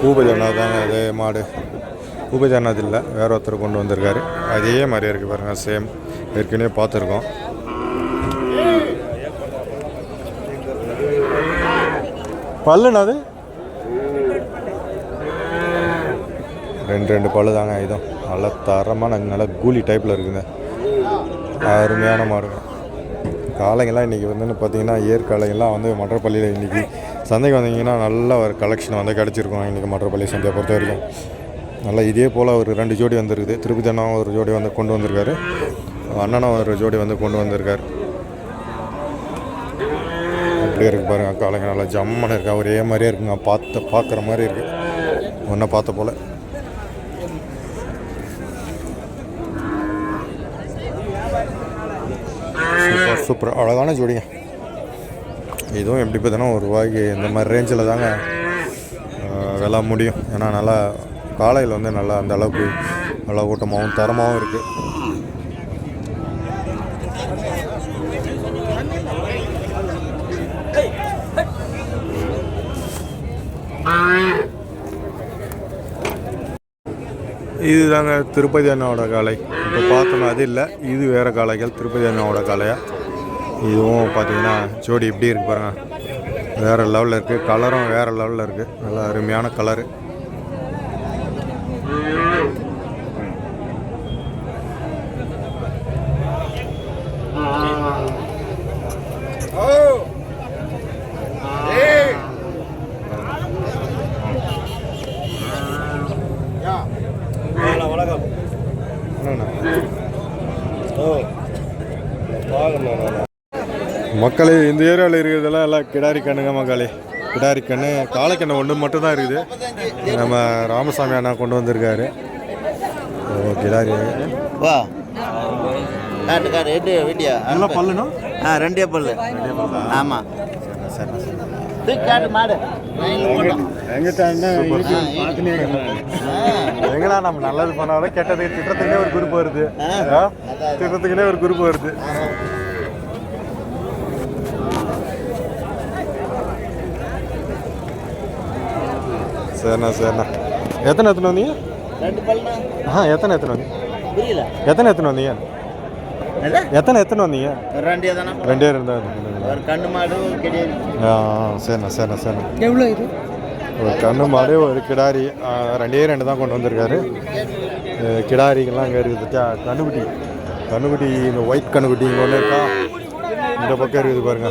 பூபஜனாத் தாங்க அதே மாடு. பூபஜனாத் இல்லை. வேற ஒருத்தர் கொண்டு வந்திருக்காரு. அதே மாதிரியே இருக்குது பாருங்கள் சேம் ஏற்கனவே பார்த்துருக்கோம். பல்லுண்ணா அது? ரெண்டு ரெண்டு பல்லு தாங்க இதுவும் நல்ல தரமான நல்ல கூலி டைப்பில் இருக்குங்க. அருமையான மாடு காளைங்கெல்லாம் இன்றைக்கி வந்து பார்த்தீங்கன்னா ஏற்காளைங்கெல்லாம் வந்து மற்றப்பள்ளியில் இன்றைக்கி சந்தைக்கு வந்தீங்கன்னா நல்ல ஒரு கலெக்ஷன் வந்து கிடச்சிருக்கும். இன்றைக்கி மற்றப்பள்ளி சந்தையை பொறுத்த வரைக்கும். நல்லா இதே போல் ஒரு ரெண்டு ஜோடி வந்திருக்குது. திருப்பதி அண்ணா ஒரு ஜோடி வந்து கொண்டு வந்திருக்காரு. அண்ணனும் ஒரு ஜோடி வந்து கொண்டு வந்திருக்காரு. அப்படியே இருக்கு பாருங்க காளைங்க நல்லா ஜம்மன்னு இருக்கா? ஒரே மாதிரியே இருக்குங்க. பார்த்த பார்க்குற மாதிரி இருக்குது ஒன்றை பார்த்த போல். Super super. அழகான ஜோடிங்க. இதுவும் எப்படி பார்த்தோன்னா ஒரு ரூபாய்க்கு இந்த மாதிரி ரேஞ்சில் தாங்க ஆஹ், விலை முடியும். ஏன்னா நல்லா காலையில் வந்து நல்லா அந்த அளவுக்கு நல்லா கூட்டமாகவும் தரமாகவும் இருக்குது இது தாங்க திருப்பதி அண்ணாவோட காலை இப்போ பார்த்தோம்னா அது இல்லை இது வேறு காளைகள் திருப்பதி அண்ணாவோட காளையா? இதுவும் பார்த்தீங்கன்னா ஜோடி எப்படி இருக்கு பாருங்க. வேறு லெவலில் இருக்குது கலரும் வேறு லெவலில் இருக்குது நல்லா அருமையான கலரு மக்களே இந்த ஏரியாவில் இருக்கிறதெல்லாம் எல்லாம் கிடாரி கண்ணுங்க மக்களே. கிடாரி கண்ணு காளைக்கண்ணு ஒன்று மட்டும் தான் இருக்குது. நம்ம ராமசாமி அண்ணா கொண்டு வந்திருக்காரு. ஓ கிடாரி. வா. வீட்டியா? நல்லா பல்லுனா ஆ ரெண்டே பல்லு. ஆமாம் தூக்கி காட்டு மாடு. எங்கடா நம்ம நல்லது பண்ணாலும் கெட்டது திட்டத்துக்குனே ஒரு குரூப் வருது? திட்டத்துக்குனே ஒரு குரூப் வருது. சரிண்ணா சரிண்ணா. எத்தனை எத்தனை வந்தீங்க? ஆ எத்தனை எத்தனை வந்தீங்க? புரியல. எத்தனை எத்தனை வந்தீங்க? எத்தனை எத்தனை வந்தீங்க? ரெண்டே தானே? ரெண்டே ஆ சரிண்ணா சரிண்ணா சரிண்ணா. எவ்வளோ இது? ஒரு கண்ணு மாடு ஒரு கிடாரி. ரெண்டே ரெண்டு தான் கொண்டு வந்திருக்காரு. அஹ் கிடாரிங்கெல்லாம் அங்கே இருக்குது கண்ணுக்குட்டி. கண்ணுக்குட்டி இந்த ஒயிட் கண்ணுக்குட்டி இங்கே ஒன்று இருக்கா? இந்த பக்கம் இருக்குது பாருங்க.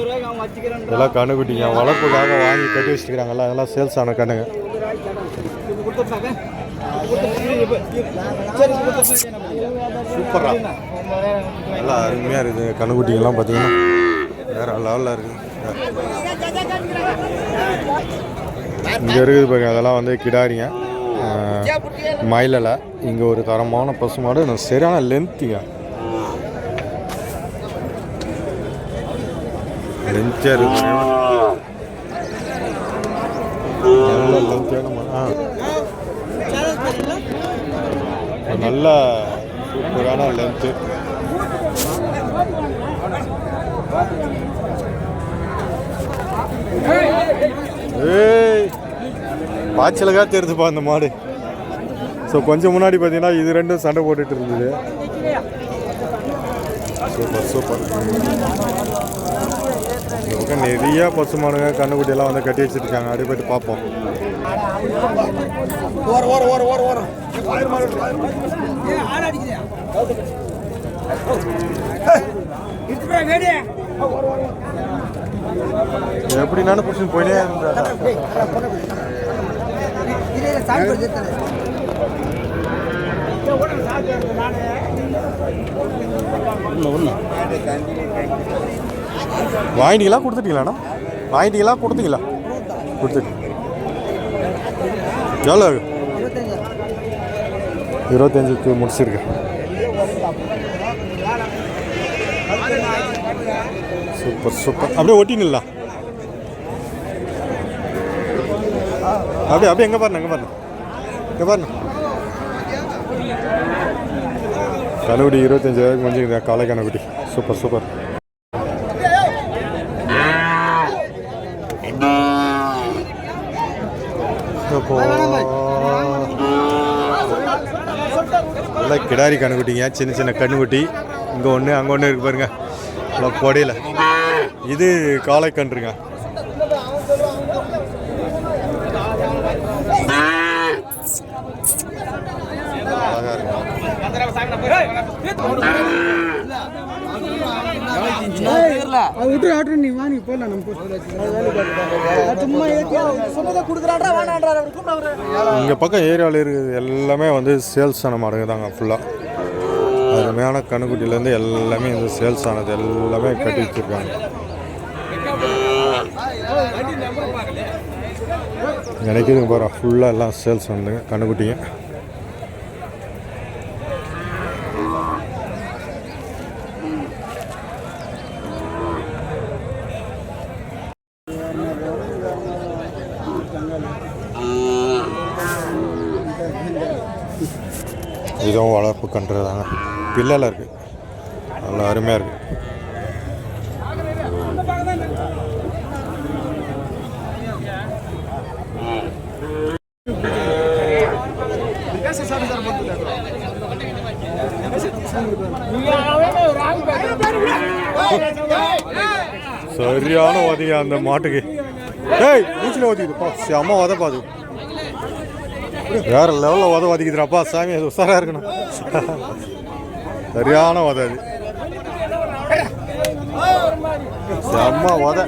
இதெல்லாம் கண்ணுக்குட்டிங்க. வளர்ப்புக்காக வாங்கி கட்டி வச்சுருக்காங்கல்ல அதெல்லாம் சேல்ஸ் ஆன கண்ணுங்க. சூப்பரா. நல்லா அருமையாக இருக்குது. கண்ணுக்குட்டிங்கெல்லாம் பார்த்தீங்கன்னா வேறு லெவலில் இருக்குது இங்கே இருக்குது பாருங்க அதெல்லாம் வந்து கிடாரிங்க. மயிலலை. இங்கே ஒரு தரமான பசுமாடு இன்னும் சரியான லென்த்துங்க லென்த்தியாக இருக்கு. நல்ல லென்த்தியான ஆ. நல்ல சூப்பரான லென்த்து ஏய் பாய்ச்சலுக்காக தெரிஞ்சுப்பா அந்த மாடு. ஸோ கொஞ்சம் முன்னாடி பார்த்தீங்கன்னா இது ரெண்டும் சண்டை போட்டுட்டு இருந்தது. சூப்பர் சூப்பர் இந்த நிறையா நிறைய பசு மாடுங்க கண்ணுக்குட்டியெல்லாம் வந்து கட்டி வச்சிருக்காங்க. அப்படியே போயிட்டு பார்ப்போம். எப்படி நானும் பிடிச்சி போயினே இருந்தேன் வாங்கிட்டீங்களா கொடுத்துட்டீங்களாண்ணா வாங்கிட்டீங்களா கொடுத்தீங்களா? கொடுத்துட்டு. எவ்வளோ இருபத்தஞ்சுக்கு முடிச்சிருக்கேன் சூப்பர் சூப்பர். அப்படியே ஒட்டினில்ல அப்படியே அப்படியே எங்கே பாருங்க எங்கே பாருங்க எங்கே பாருங்க கணுகுடி இருபத்தஞ்சாயிரம் முடிஞ்சுக்குது காலை கணுகுடி சூப்பர் சூப்பர். கிடாரி கண்ணுக்குட்டிங்க சின்ன சின்ன கண்ணுக்குட்டி இங்கே ஒன்று அங்கே ஒன்று இருக்கு பாருங்க எல்லாம் பொடையில் இது காளை கன்றுங்க அழகா இருக்கு அது விட்டு ஆட்டு நீ வா நீ போடலாம் நம்ம. சும்மா சொன்னதை கொடுக்குறான்றா வேணான்றா அவர் கூப்பிட அவரு இங்கே பக்கம் ஏரியாவில் இருக்குது எல்லாமே வந்து சேல்ஸ் ஆன மாடுங்க தாங்க ஃபுல்லாக அருமையான கண்ணுக்குட்டிலேருந்து எல்லாமே இந்த சேல்ஸ் ஆனது எல்லாமே கட்டி வச்சுருக்காங்க. நினைக்கிறதுங்க பாரு ஃபுல்லாக எல்லாம் சேல்ஸ் வந்துங்க கண்ணுக்குட்டிங்க. இதுவும் வளர்ப்பு கன்று தாங்க பிள்ளைல இருக்குது நல்லா அருமையாக இருக்குது சரியான உதவி அந்த மாட்டுக்கு. ஏய் மூச்சில் ஒதிக்குதுப்பா செம்ம உதப்பா அது வேற லெவலில் உத ஒதிக்குதுடாப்பா சாமி அது உசாராக இருக்கணும். சரியான உத அது. செம்ம உத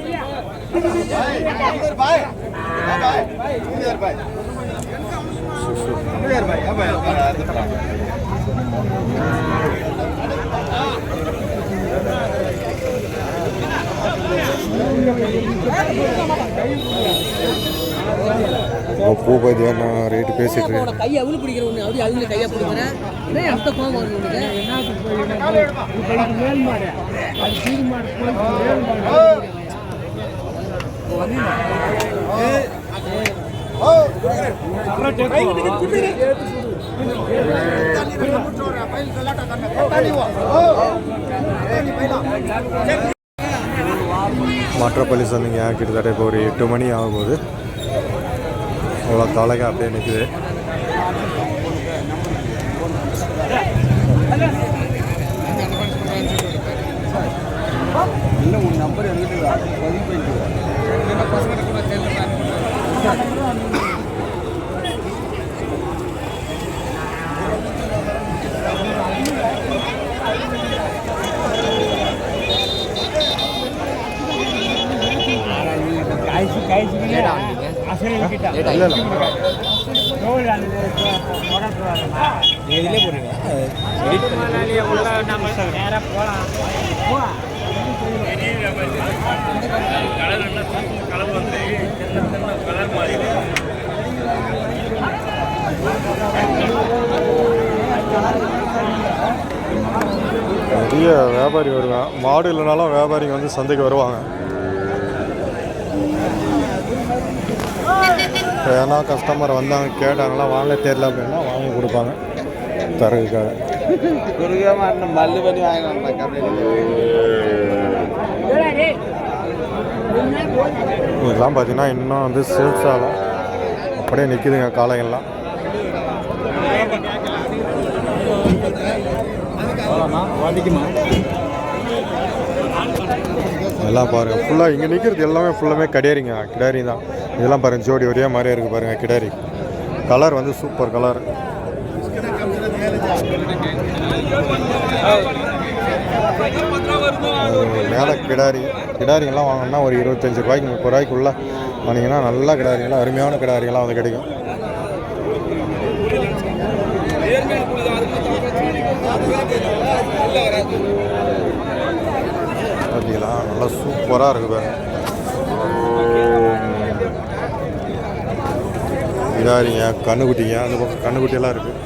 பூ பதி என்ன ரேட்டு பேசிட்டு இருக்கேன் கையை அவுளு பிடிக்கிற ஒண்ணு அப்படி அவுளு கையை பிடிக்கிறேன் ஏன் அடுத்த கோவம் வருது உனக்கு மாற்றப்பள்ளி சொன்னீங்க கிட்டத்தட்ட இப்போ ஒரு எட்டு மணி ஆகும்போது. அவ்வளோ தலைக அப்படியே நிற்குது இல்லை இல்லை. நிறைய வியாபாரி வருவேன் மாடு இல்லைனாலும் வியாபாரிங்க வந்து சந்தைக்கு வருவாங்க. ஏன்னா கஸ்டமர் வந்தாங்க கேட்டாங்களா வாங்க தெரியல அப்படின்னா வாங்கி கொடுப்பாங்க. தரதுக்காக. மல்லு பண்ணி வாங்க இதெல்லாம் பார்த்தீங்கன்னா இன்னும் வந்து சேல்ஸ் ஆகும் அப்படியே நிற்கிதுங்க காளைகள்லாம். எல்லாம் பாருங்கள் ஃபுல்லாக இங்கே நிற்கிறது எல்லாமே ஃபுல்லாமே கிடாரிங்க. கிடாரி தான். இதெல்லாம் பாருங்கள் ஜோடி ஒரே மாதிரியே இருக்குது பாருங்கள் கிடாரி. கலர் வந்து சூப்பர் கலர் மேலே கிடாரி. கிடாரிங்கெல்லாம் வாங்கினா ஒரு இருபத்தஞ்சி ரூபாய்க்கு முப்பது ரூபாய்க்குள்ளே வாங்கினீங்கன்னா நல்ல கிடாரிங்கெல்லாம் அருமையான கிடாரிங்கெல்லாம் வந்து கிடைக்கும். பார்த்தீங்களா நல்லா சூப்பராக இருக்குது பாருங்க. கிடாரிங்க கண்ணுக்குட்டிங்க. அந்த பக்கம் கண்ணுக்குட்டியெல்லாம் இருக்குது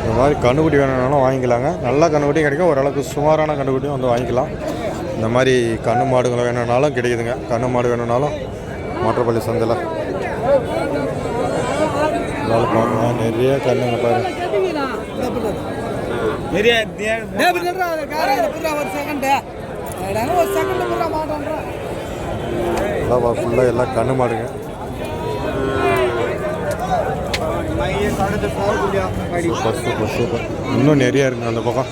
இந்த மாதிரி கண்ணுக்குட்டி வேணும்னாலும் வாங்கிக்கலாங்க. நல்ல கண்ணுக்குட்டியும் கிடைக்கும். ஓரளவுக்கு சுமாரான கண்ணுக்குட்டியும் வந்து வாங்கிக்கலாம். இந்த மாதிரி கண்ணு மாடுகள் வேணும்னாலும் கிடைக்குதுங்க. கண்ணு மாடு வேணும்னாலும் மற்றப்பள்ளி சந்தையில். இதெல்லாம் பாருங்க நிறைய கண்ணுங்க பாருங்கள் ஃபுல்லாக எல்லாம் கண்ணு மாடுங்க. சூப்பர் சூப்பர் இன்னும் நிறையா இருக்குங்க அந்த பக்கம்.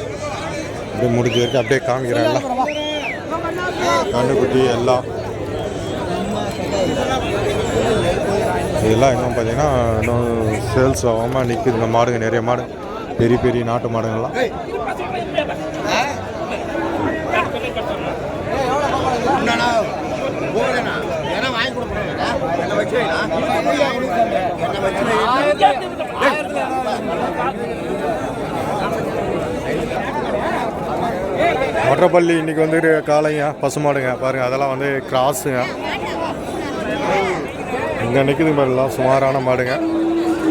அப்படியே முடிஞ்ச வரைக்கும் அப்படியே காமிக்கிறேன் எல்லாம். கண்ணுக்குட்டி எல்லாம். இதெல்லாம் இன்னும் பார்த்தீங்கன்னா இன்னும் சேல்ஸ் ஆகாமல் நிற்குது இந்த மாடுங்க நிறைய மாடு. பெரிய பெரிய நாட்டு மாடுங்கள்லாம் மொட்டப்பள்ளி இன்னைக்கு வந்து காளைங்க பசுமாடுங்க பாருங்க அதெல்லாம் வந்து கிராஸுங்க இங்கே நிற்குது பாருலாம் சுமாரான மாடுங்க.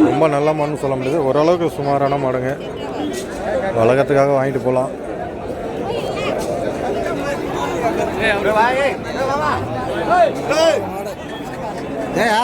ரொம்ப நல்ல மாடுன்னு சொல்ல முடியாது ஓரளவுக்கு சுமாரான மாடுங்க வழக்கத்துக்காக வாங்கிட்டு போகலாம் ஏயா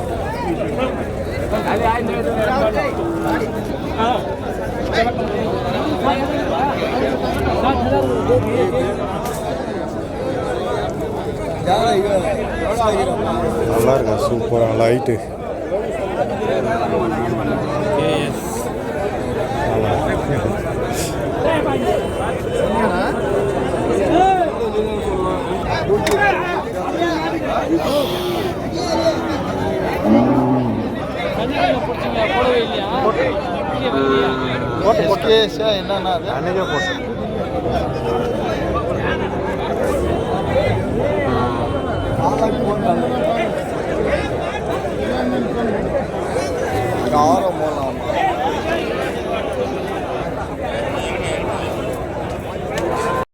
நல்லா இருக்கா சூப்பராக லைட்டு என்னன்னா அது? அன்னைக்கே போட்டு. ஆரம் போடலாம்